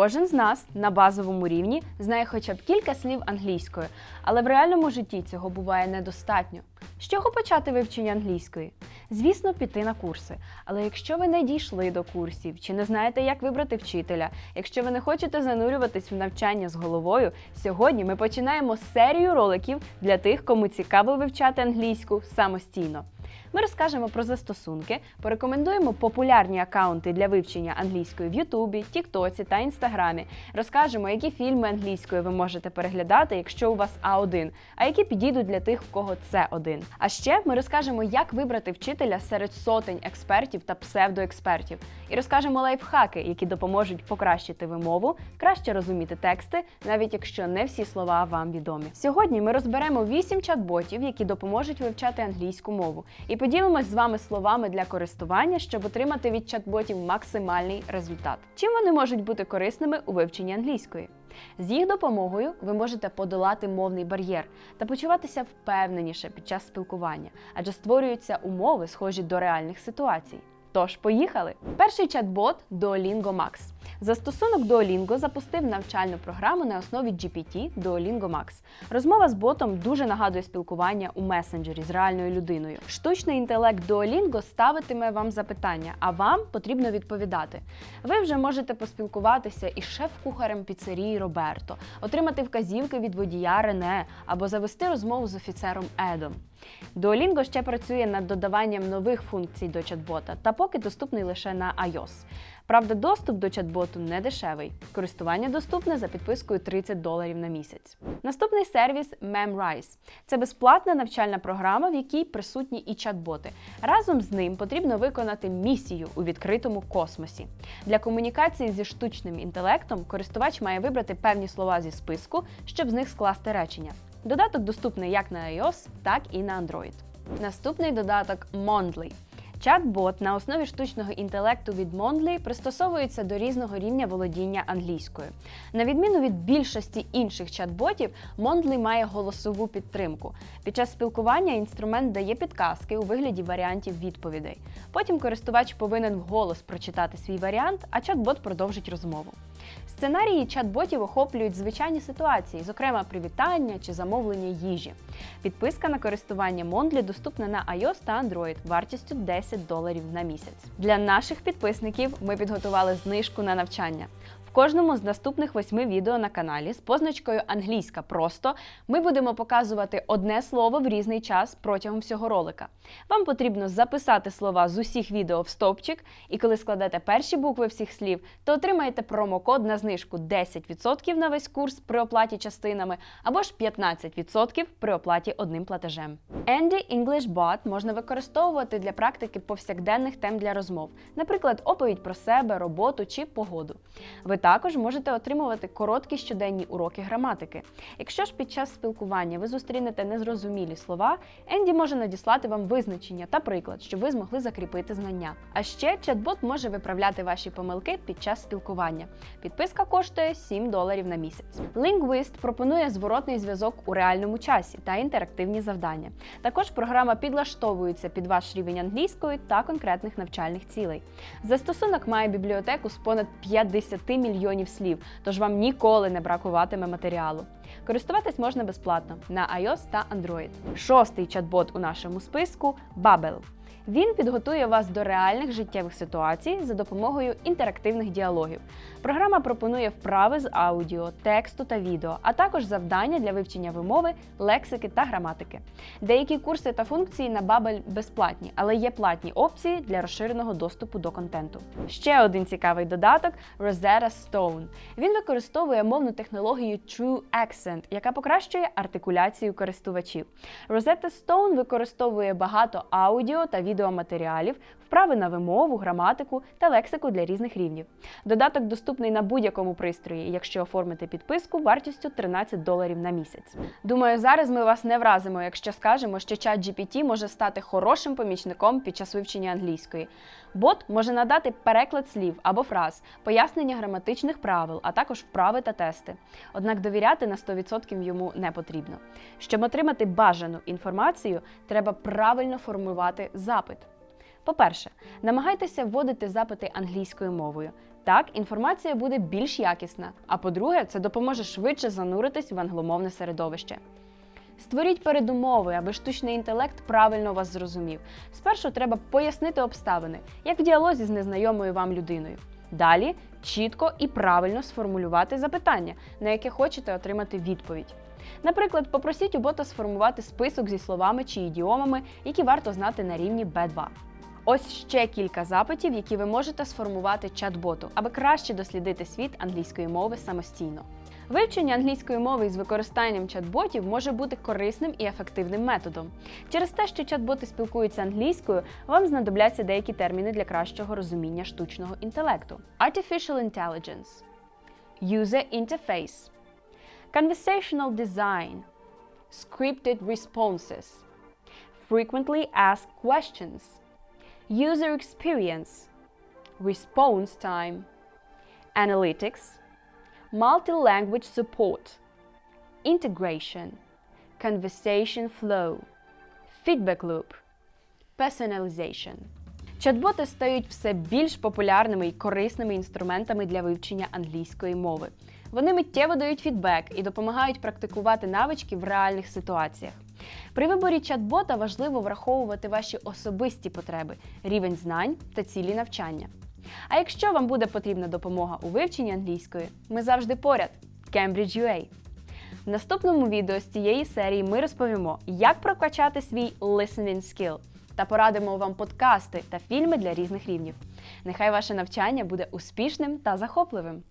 Кожен з нас на базовому рівні знає хоча б кілька слів англійською, але в реальному житті цього буває недостатньо. З чого почати вивчення англійської? Звісно, піти на курси. Але якщо ви не дійшли до курсів чи не знаєте, як вибрати вчителя, якщо ви не хочете занурюватись в навчання з головою, сьогодні ми починаємо серію роликів для тих, кому цікаво вивчати англійську самостійно. Ми розкажемо про застосунки, порекомендуємо популярні акаунти для вивчення англійської в Ютубі, Тіктоці та Інстаграмі. Розкажемо, які фільми англійською ви можете переглядати, якщо у вас А1, а які підійдуть для тих, в кого С1. А ще ми розкажемо, як вибрати вчителя серед сотень експертів та псевдоекспертів. І розкажемо лайфхаки, які допоможуть покращити вимову, краще розуміти тексти, навіть якщо не всі слова вам відомі. Сьогодні ми розберемо 8 чат-ботів, які допоможуть вивчати англійську мову, і поділимось з вами словами для користування, щоб отримати від чат-ботів максимальний результат. Чим вони можуть бути корисними у вивченні англійської? З їх допомогою ви можете подолати мовний бар'єр та почуватися впевненіше під час спілкування, адже створюються умови, схожі до реальних ситуацій. Тож, поїхали! Перший чат-бот Duolingo Max. Застосунок Duolingo запустив навчальну програму на основі GPT Duolingo Max. Розмова з ботом дуже нагадує спілкування у месенджері з реальною людиною. Штучний інтелект Duolingo ставитиме вам запитання, а вам потрібно відповідати. Ви вже можете поспілкуватися із шеф-кухарем піцерії Роберто, отримати вказівки від водія Рене або завести розмову з офіцером Едом. Duolingo ще працює над додаванням нових функцій до чат-бота та поки доступний лише на iOS. Правда, доступ до чат-боту не дешевий. Користування доступне за підпискою 30 доларів на місяць. Наступний сервіс Memrise. Це безплатна навчальна програма, в якій присутні і чат-боти. Разом з ним потрібно виконати місію у відкритому космосі. Для комунікації зі штучним інтелектом користувач має вибрати певні слова зі списку, щоб з них скласти речення. Додаток доступний як на iOS, так і на Android. Наступний додаток Mondly. Чат-бот на основі штучного інтелекту від Mondly пристосовується до різного рівня володіння англійською. На відміну від більшості інших чат-ботів, Mondly має голосову підтримку. Під час спілкування інструмент дає підказки у вигляді варіантів відповідей. Потім користувач повинен вголос прочитати свій варіант, а чат-бот продовжить розмову. Сценарії чат-ботів охоплюють звичайні ситуації, зокрема привітання чи замовлення їжі. Підписка на користування Мондлі доступна на iOS та Android вартістю 10 доларів на місяць. Для наших підписників ми підготували знижку на навчання. Кожному з наступних восьми відео на каналі з позначкою Англійська просто ми будемо показувати одне слово в різний час протягом всього ролика. Вам потрібно записати слова з усіх відео в стовпчик, і коли складете перші букви всіх слів, то отримаєте промокод на знижку 10% на весь курс при оплаті частинами або ж 15% при оплаті одним платежем. Andy English Bot можна використовувати для практики повсякденних тем для розмов, наприклад, оповідь про себе, роботу чи погоду. Ви також можете отримувати короткі щоденні уроки граматики. Якщо ж під час спілкування ви зустрінете незрозумілі слова, Енді може надіслати вам визначення та приклад, щоб ви змогли закріпити знання. А ще чат-бот може виправляти ваші помилки під час спілкування. Підписка коштує 7 доларів на місяць. Linguist пропонує зворотний зв'язок у реальному часі та інтерактивні завдання. Також програма підлаштовується під ваш рівень англійської та конкретних навчальних цілей. Застосунок має бібліотеку з понад 50 мільйонів слів, тож вам ніколи не бракуватиме матеріалу. Користуватись можна безплатно на iOS та Android. Шостий чат-бот у нашому списку Bubble. Він підготує вас до реальних життєвих ситуацій за допомогою інтерактивних діалогів. Програма пропонує вправи з аудіо, тексту та відео, а також завдання для вивчення вимови, лексики та граматики. Деякі курси та функції на Babbel безплатні, але є платні опції для розширеного доступу до контенту. Ще один цікавий додаток Rosetta Stone. Він використовує мовну технологію True Accent, яка покращує артикуляцію користувачів. Rosetta Stone використовує багато аудіо та відеоматеріалів, вправи на вимову, граматику та лексику для різних рівнів. Додаток доступний на будь-якому пристрої, якщо оформити підписку вартістю 13 доларів на місяць. Думаю, зараз ми вас не вразимо, якщо скажемо, що чат GPT може стати хорошим помічником під час вивчення англійської. Бот може надати переклад слів або фраз, пояснення граматичних правил, а також вправи та тести. Однак довіряти на 100% йому не потрібно. Щоб отримати бажану інформацію, треба правильно формувати запит. По-перше, намагайтеся вводити запити англійською мовою. Так, інформація буде більш якісна. А по-друге, це допоможе швидше зануритись в англомовне середовище. Створіть передумови, аби штучний інтелект правильно вас зрозумів. Спершу треба пояснити обставини, як в діалозі з незнайомою вам людиною. Далі чітко і правильно сформулювати запитання, на яке хочете отримати відповідь. Наприклад, попросіть у бота сформувати список зі словами чи ідіомами, які варто знати на рівні B2. Ось ще кілька запитів, які ви можете сформувати чат-боту, аби краще дослідити світ англійської мови самостійно. Вивчення англійської мови із використанням чат-ботів може бути корисним і ефективним методом. Через те, що чат-боти спілкуються англійською, вам знадобляться деякі терміни для кращого розуміння штучного інтелекту: Artificial Intelligence, User Interface, Conversational Design, Scripted Responses, Frequently Asked Questions, User Experience, Response Time, Analytics, multi-language support, integration, conversation flow, feedback loop, personalization. Чат-боти стають все більш популярними і корисними інструментами для вивчення англійської мови. Вони миттєво дають фідбек і допомагають практикувати навички в реальних ситуаціях. При виборі чат-бота важливо враховувати ваші особисті потреби, рівень знань та цілі навчання. А якщо вам буде потрібна допомога у вивченні англійської, ми завжди поряд. Cambridge UA. В наступному відео з цієї серії ми розповімо, як прокачати свій listening skill та порадимо вам подкасти та фільми для різних рівнів. Нехай ваше навчання буде успішним та захопливим!